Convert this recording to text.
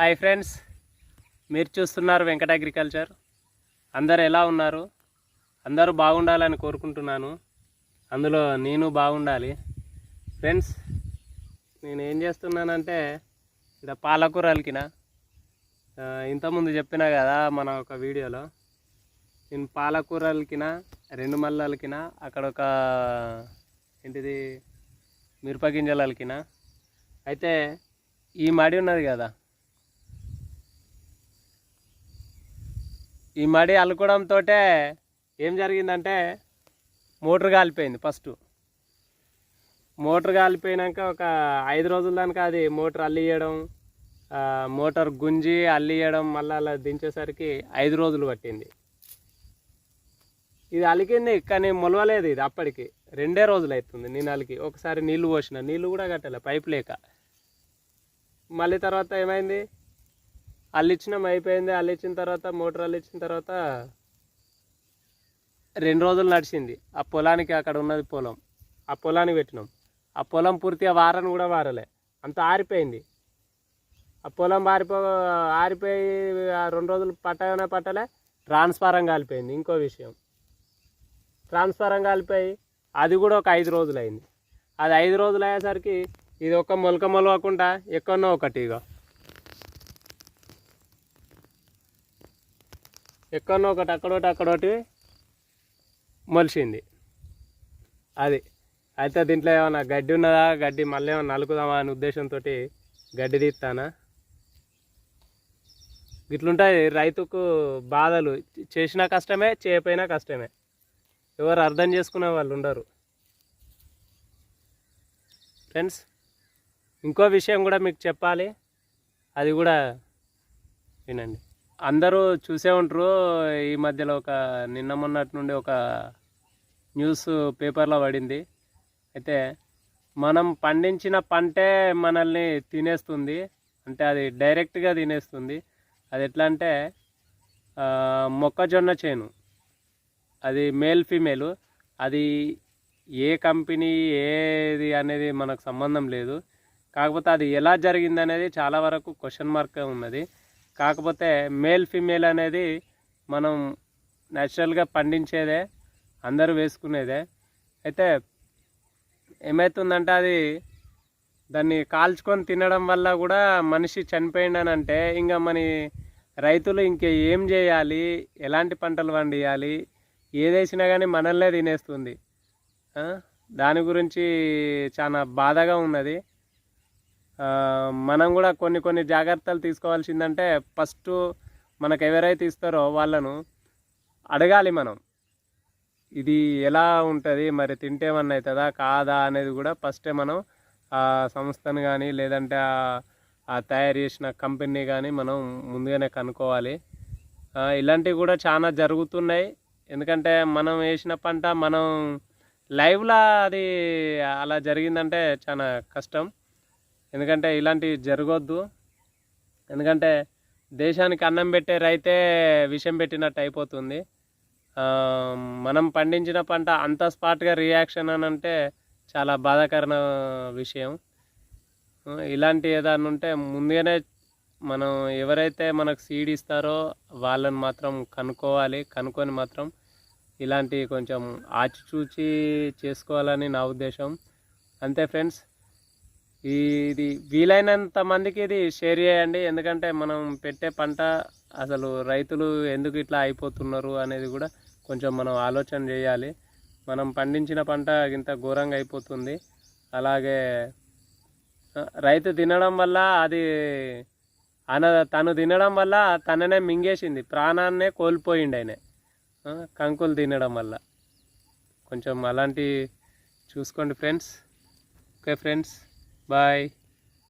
Hi friends. మీరు చూస్తున్నారు Venkata agriculture. అందరు ఎలా ఉన్నారు? అందరూ బాగుండాలని కోరుకుంటున్నాను. అందులో నేను బాగుండాలి. ఫ్రెండ్స్ నేను ఏం చేస్తున్నానంటే ఇక్కడ పాలకూర అలికిన. ఇంతకుముందు చెప్పిన కదా మన ఒక వీడియోలో. నేను పాలకూర అలికిన రెండు మల్లె అలికిన అక్కడ ఒక ఏంటిది మిరపగింజలు అలికిన. అయితే ఈ మడి ఉన్నది కదా ఈ మడి అల్లుకోవడంతో ఏం జరిగిందంటే మోటార్ కాలిపోయింది ఫస్ట్. మోటార్ కాలిపోయినాక ఒక ఐదు రోజుల దానికి అది మోటార్ అల్లియడం మోటార్ గుంజి అల్లియడం మళ్ళీ అలా దించేసరికి ఐదు రోజులు పట్టింది. ఇది అలికింది కానీ మొలవలేదు ఇది అప్పటికి. రెండే రోజులు అవుతుంది నేను అలికి. ఒకసారి నీళ్ళు పోసిన. నీళ్ళు కూడా కట్టలే పైప్ లేక. మళ్ళీ తర్వాత ఏమైంది? అల్లిచ్చినాం అయిపోయింది. అల్లిచ్చిన తర్వాత మోటార్ అల్లిచ్చిన తర్వాత రెండు రోజులు నడిచింది. ఆ పొలానికి అక్కడ ఉన్నది పొలం. ఆ పొలానికి పెట్టినాం. ఆ పొలం పూర్తిగా వారని కూడా వారలే. అంత ఆరిపోయింది. ఆ పొలం ఆరిపో ఆరిపోయి రెండు రోజులు పట్టగానే పట్టలే ట్రాన్స్ఫారం కాలిపోయింది. ఇంకో విషయం. ట్రాన్స్ఫారం కాలిపోయి అది కూడా ఒక ఐదు రోజులు అయింది అది ఐదు రోజులు అయ్యేసరికి ఇది ఒక మొలక మొలవకుండా ఎక్కడో ఒకటి ఇక ఎక్కడో ఒకటి అక్కడోటి అక్కడోటి మొలిచింది అది. అయితే దీంట్లో ఏమన్నా గడ్డి ఉన్నదా? గడ్డి మళ్ళీ ఏమన్నా నలుకుదామా అనే ఉద్దేశంతో గడ్డి తీస్తానా? ఇట్లుంటాయి రైతుకు బాధలు. చేసినా కష్టమే చేయపోయినా కష్టమే. ఎవరు అర్థం చేసుకునే వాళ్ళు ఉండరు. ఫ్రెండ్స్ ఇంకో విషయం కూడా మీకు చెప్పాలి. అది కూడా వినండి. అందరూ చూసే ఉంటారు. ఈ మధ్యలో ఒక నిన్న మొన్నటి నుండి ఒక న్యూస్ పేపర్లో పడింది. అయితే మనం పండించిన పంటే మనల్ని తినేస్తుంది. అంటే అది డైరెక్ట్గా తినేస్తుంది. అది ఎట్లా అంటే మొక్కజొన్న చేను. అది మేల్ ఫీమేల్. అది ఏ కంపెనీ ఏది అనేది మనకు సంబంధం లేదు. కాకపోతే అది ఎలా జరిగింది అనేది చాలా వరకు క్వశ్చన్ మార్క్ ఉన్నది. కాకపోతే మేల్ ఫీమేల్ అనేది మనం న్యాచురల్గా పండించేదే అందరూ వేసుకునేదే. అయితే ఏమవుతుందంటే అది దాన్ని కాల్చుకొని తినడం వల్ల కూడా మనిషి చనిపోయిండని అంటే ఇంకా మన రైతులు ఇంక ఏం చేయాలి? ఎలాంటి పంటలు పండియాలి? ఏదేసినా కానీ మనల్నే తినేస్తుంది. దాని గురించి చాలా బాధగా ఉన్నది. మనం కూడా కొన్ని కొన్ని జాగ్రత్తలు తీసుకోవాల్సిందంటే ఫస్ట్ మనకు ఎవరైతే ఇస్తారో వాళ్ళను అడగాలి మనం. ఇది ఎలా ఉంటుంది? మరి తింటే ఏమన్నా అవుతుందా? కాదా? అనేది కూడా ఫస్టే మనం ఆ సంస్థను కానీ లేదంటే ఆ- తయారు చేసిన కంపెనీ కానీ మనం ముందుగానే కనుక్కోవాలి. ఇలాంటివి కూడా చాలా జరుగుతున్నాయి. ఎందుకంటే మనం వేసిన పంట మనం లైవ్లో అది అలా జరిగిందంటే చాలా కష్టం. ఎందుకంటే ఇలాంటివి జరగొద్దు. ఎందుకంటే దేశానికి అన్నం పెట్టే రైతే విషం పెట్టినట్టు అయిపోతుంది. మనం పండించిన పంట అంత స్పాట్గా రియాక్షన్ అని అంటే చాలా బాధాకరణ విషయం. ఇలాంటి ఏదైనా ఉంటే ముందుగానే మనం ఎవరైతే మనకు సీడ్ ఇస్తారో వాళ్ళని మాత్రం కనుక్కోవాలి. కనుక్కొని మాత్రం ఇలాంటి కొంచెం ఆచిచూచి చేసుకోవాలని నా ఉద్దేశం. అంతే ఫ్రెండ్స్. ఇది వీలైనంత మందికి ఇది షేర్ చేయండి. ఎందుకంటే మనం పెట్టే పంట అసలు రైతులు ఎందుకు ఇట్లా అయిపోతున్నారు అనేది కూడా కొంచెం మనం ఆలోచన చేయాలి. మనం పండించిన పంట ఇంత ఘోరంగా అయిపోతుంది. అలాగే రైతు తినడం వల్ల అది అన తను తినడం వల్ల తననే మింగేసింది. ప్రాణాన్నే కోల్పోయిండు ఆయన. కంకులు తినడం వల్ల. కొంచెం అలాంటి చూసుకోండి ఫ్రెండ్స్. Okay friends. Bye.